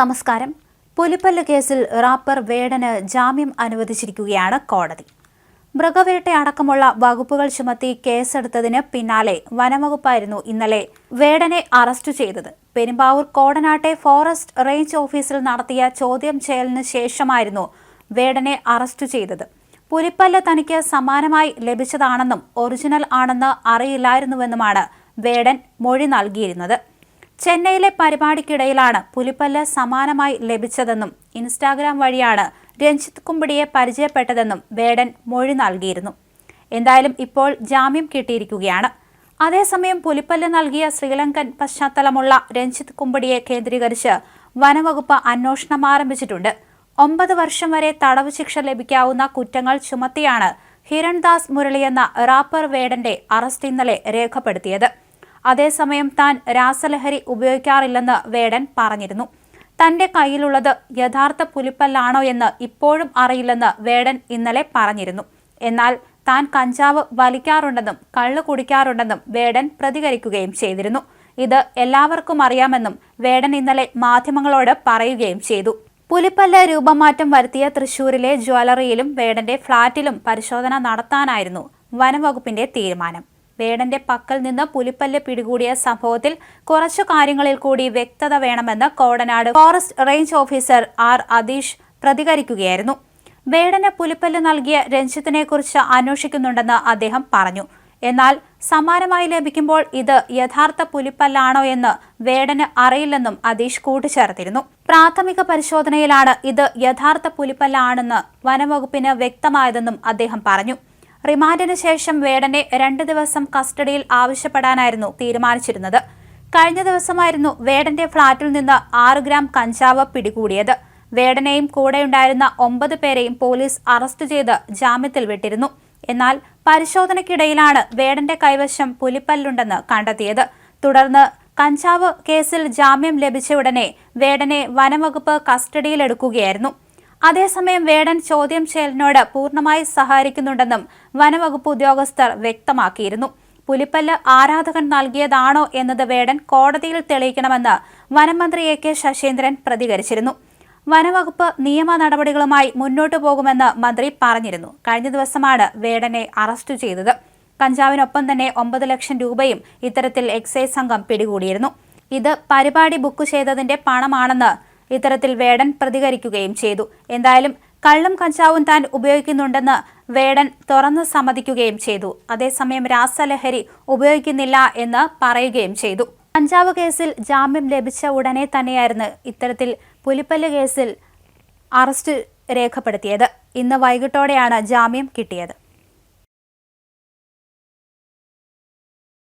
നമസ്കാരം. പുലിപ്പല്ല് കേസിൽ റാപ്പർ വേടന് ജാമ്യം അനുവദിച്ചിരിക്കുകയാണ് കോടതി. മൃഗവേട്ട അടക്കമുള്ള വകുപ്പുകൾ ചുമത്തി കേസെടുത്തതിന് പിന്നാലെ വനംവകുപ്പായിരുന്നു ഇന്നലെ വേടനെ അറസ്റ്റ് ചെയ്തത്. പെരുമ്പാവൂർ കോടനാട്ടെ ഫോറസ്റ്റ് റേഞ്ച് ഓഫീസിൽ നടത്തിയ ചോദ്യം ചെയ്യലിന് ശേഷമായിരുന്നു വേടനെ അറസ്റ്റ് ചെയ്തത്. പുലിപ്പല്ല് തനിക്ക് സമാനമായി ലഭിച്ചതാണെന്നും ഒറിജിനൽ ആണെന്ന് അറിയില്ലായിരുന്നുവെന്നുമാണ് വേടൻ മൊഴി നൽകിയിരുന്നത്. ചെന്നൈയിലെ പരിപാടിക്കിടയിലാണ് പുലിപ്പല്ല് സമാനമായി ലഭിച്ചതെന്നും ഇൻസ്റ്റാഗ്രാം വഴിയാണ് രഞ്ജിത്ത് കുമ്പിടിയെ പരിചയപ്പെട്ടതെന്നും വേടൻ മൊഴി നൽകിയിരുന്നു. എന്തായാലും ഇപ്പോൾ ജാമ്യം കിട്ടിയിരിക്കുകയാണ്. അതേസമയം പുലിപ്പല്ല് നൽകിയ ശ്രീലങ്കൻ പശ്ചാത്തലമുള്ള രഞ്ജിത്ത് കുമ്പിടിയെ കേന്ദ്രീകരിച്ച് വനവകുപ്പ് അന്വേഷണം ആരംഭിച്ചിട്ടുണ്ട്. ഒമ്പത് വർഷം വരെ തടവ് ശിക്ഷ ലഭിക്കാവുന്ന കുറ്റങ്ങൾ ചുമത്തിയാണ് ഹിരൺദാസ് മുരളി എന്ന റാപ്പർ വേടന്റെ അറസ്റ്റ് ഇന്നലെ രേഖപ്പെടുത്തിയത്. അതേസമയം താൻ രാസലഹരി ഉപയോഗിക്കാറില്ലെന്ന് വേടൻ പറഞ്ഞിരുന്നു. തന്റെ കയ്യിലുള്ളത് യഥാർത്ഥ പുലിപ്പല്ലാണോ എന്ന് ഇപ്പോഴും അറിയില്ലെന്ന് വേടൻ ഇന്നലെ പറഞ്ഞിരുന്നു. എന്നാൽ താൻ കഞ്ചാവ് വലിക്കാറുണ്ടെന്നും കള്ളു കുടിക്കാറുണ്ടെന്നും വേടൻ പ്രതികരിക്കുകയും ചെയ്തിരുന്നു. ഇത് എല്ലാവർക്കും അറിയാമെന്നും വേടൻ ഇന്നലെ മാധ്യമങ്ങളോട് പറയുകയും ചെയ്തു. പുലിപ്പല്ല രൂപമാറ്റം വരുത്തിയ തൃശൂരിലെ ജ്വല്ലറിയിലും വേടന്റെ ഫ്ളാറ്റിലും പരിശോധന നടത്താനായിരുന്നു വനംവകുപ്പിന്റെ തീരുമാനം. വേടന്റെ പക്കൽ നിന്ന് പുലിപ്പല്ല് പിടികൂടിയ സംഭവത്തിൽ കുറച്ചു കാര്യങ്ങളിൽ കൂടി വ്യക്തത വേണമെന്ന് Kodanad forest range officer R Atheesh പ്രതികരിക്കുകയായിരുന്നു. വേടന് പുലിപ്പല്ല് നൽകിയ രഞ്ജിത്തിനെ കുറിച്ച് അന്വേഷിക്കുന്നുണ്ടെന്ന് അദ്ദേഹം പറഞ്ഞു. എന്നാൽ സമാനമായി ലഭിക്കുമ്പോൾ ഇത് യഥാർത്ഥ പുലിപ്പല്ലാണോ എന്ന് വേടന് അറിയില്ലെന്നും അതീഷ് കൂട്ടിച്ചേർത്തിരുന്നു. പ്രാഥമിക പരിശോധനയിലാണ് ഇത് യഥാർത്ഥ പുലിപ്പല്ലാണെന്ന് വനംവകുപ്പിന് വ്യക്തമായതെന്നും അദ്ദേഹം പറഞ്ഞു. റിമാൻഡിന് ശേഷം വേടനെ രണ്ട് ദിവസം കസ്റ്റഡിയിൽ ആവശ്യപ്പെടാനായിരുന്നു തീരുമാനിച്ചിരുന്നത്. കഴിഞ്ഞ ദിവസമായിരുന്നു വേടന്റെ ഫ്ളാറ്റിൽ നിന്ന് ആറ് ഗ്രാം കഞ്ചാവ് പിടികൂടിയത്. വേടനെയും കൂടെയുണ്ടായിരുന്ന ഒമ്പത് പേരെയും പോലീസ് അറസ്റ്റ് ചെയ്ത് ജാമ്യത്തിൽ വിട്ടിരുന്നു. എന്നാൽ പരിശോധനയ്ക്കിടയിലാണ് വേടന്റെ കൈവശം പുലിപ്പല്ലുണ്ടെന്ന് കണ്ടെത്തിയത്. തുടർന്ന് കഞ്ചാവ് കേസിൽ ജാമ്യം ലഭിച്ച ഉടനെ വേടനെ വനംവകുപ്പ് കസ്റ്റഡിയിലെടുക്കുകയായിരുന്നു. അതേസമയം വേടൻ ചോദ്യം ചെയ്യലിനോട് പൂർണമായി സഹകരിക്കുന്നുണ്ടെന്നും വനവകുപ്പ് ഉദ്യോഗസ്ഥർ വ്യക്തമാക്കിയിരുന്നു. പുലിപ്പല്ല് ആരാധകൻ നൽകിയതാണോ എന്നത് വേടൻ കോടതിയിൽ തെളിയിക്കണമെന്ന് വനമന്ത്രി എ കെ ശശീന്ദ്രൻ പ്രതികരിച്ചിരുന്നു. വനവകുപ്പ് നിയമ നടപടികളുമായി മുന്നോട്ടു പോകുമെന്ന് മന്ത്രി പറഞ്ഞിരുന്നു. കഴിഞ്ഞ ദിവസമാണ് വേടനെ അറസ്റ്റ് ചെയ്തത്. കഞ്ചാവിനൊപ്പം തന്നെ ഒമ്പത് ലക്ഷം രൂപയും ഇത്തരത്തിൽ എക്സൈസ് സംഘം പിടികൂടിയിരുന്നു. ഇത് പരിപാടി ബുക്ക് ചെയ്തതിന്റെ പണമാണെന്ന് ഇത്തരത്തിൽ വേടൻ പ്രതികരിക്കുകയും ചെയ്തു. എന്തായാലും കള്ളും കഞ്ചാവും താൻ ഉപയോഗിക്കുന്നുണ്ടെന്ന് വേടൻ തുറന്ന് സമ്മതിക്കുകയും ചെയ്തു. അതേസമയം രാസലഹരി ഉപയോഗിക്കുന്നില്ല എന്ന് പറയുകയും ചെയ്തു. കഞ്ചാവ് കേസിൽ ജാമ്യം ലഭിച്ച ഉടനെ തന്നെയായിരുന്നു ഇത്തരത്തിൽ പുലിപ്പല്ല് കേസിൽ അറസ്റ്റ് രേഖപ്പെടുത്തിയത്. ഇന്ന് വൈകിട്ടോടെയാണ് ജാമ്യം കിട്ടിയത്.